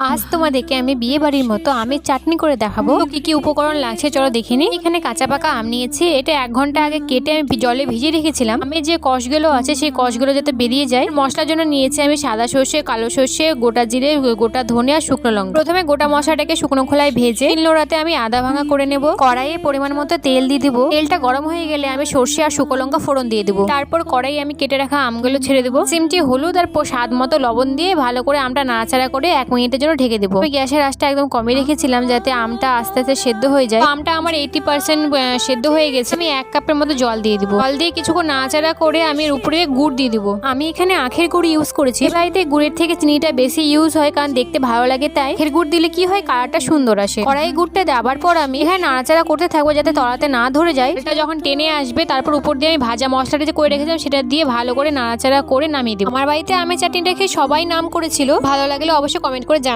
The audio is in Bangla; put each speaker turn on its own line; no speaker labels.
আজ তোমাদেরকে আমি বিয়ে বাড়ির মতো আমের চাটনি করে দেখাবো। কি কি উপকরণ লাগছে চলো দেখে এখানে কাঁচা পাকা আম নিয়েছি। এটা এক ঘণ্টা আগে কেটে আমি জলে ভিজিয়ে রেখেছিলাম। আমের যে কষগুলো আছে, সেই কষগুলো যাতে বেরিয়ে যায়। মশলার জন্য নিয়েছি আমি সাদা সর্ষে, কালো সর্ষে, গোটা জিরে, গোটা ধনে আর শুকনো লঙ্কা। প্রথমে গোটা মশলাটাকে শুকনো খোলায় ভেজে তিন লোড়াতে আমি আদা ভাঙা করে নেব। কড়াইয়ে পরিমাণ মতো তেল দিয়ে দিব। তেলটা গরম হয়ে গেলে আমি সর্ষে আর শুকনো লঙ্কা ফোড়ন দিয়ে দেবো। তারপর কড়াই আমি কেটে রাখা আমগুলো ছেড়ে দেবো। সিমটি হলুদ আর স্বাদ মতো লবণ দিয়ে ভালো করে আমটা নাড়াচাড়া করে এক মিনিটের জন্য ঢেকে দেবো। আমি গ্যাসের আঁচটা একদম কমে রেখেছিলাম যাতে আমটা আস্তে আস্তে সেদ্ধ হয়ে যায়। আমটা আমার এইটি পার্সেন্ট সেদ্ধ হয়ে গেছে। আমি এক কাপের মতো জল দিয়ে দিব। জল দিয়ে কিছুক্ষণ নাড়াচাড়া করে আমি এর উপরে গুড় দিয়ে দিব। আমি এখানে আখের গুড় ইউজ করেছি। বাড়িতে গুড়ের থেকে চিনিটা বেশি ইউজ হয় কারণ দেখতে ভালো লাগে তাই। আখের গুড় দিলে কি হয়? কালারটা সুন্দর আসে। কড়াই গুড়টা দেওয়ার পর আমি এখানে নাড়াচাড়া করতে থাকব যাতে তলাতে না ধরে যায়। এটা যখন টেনে আসবে তারপর উপর দিয়ে আমি ভাজা মশলাটা যে করে রেখেছিলাম সেটা দিয়ে ভালো করে নাড়াচাড়া করে নামিয়ে দিব। আমার বাড়িতে আমের চাটনিটা খেয়ে সবাই নাম করেছিল। ভালো লাগলে অবশ্যই কমেন্ট করে জানাবে।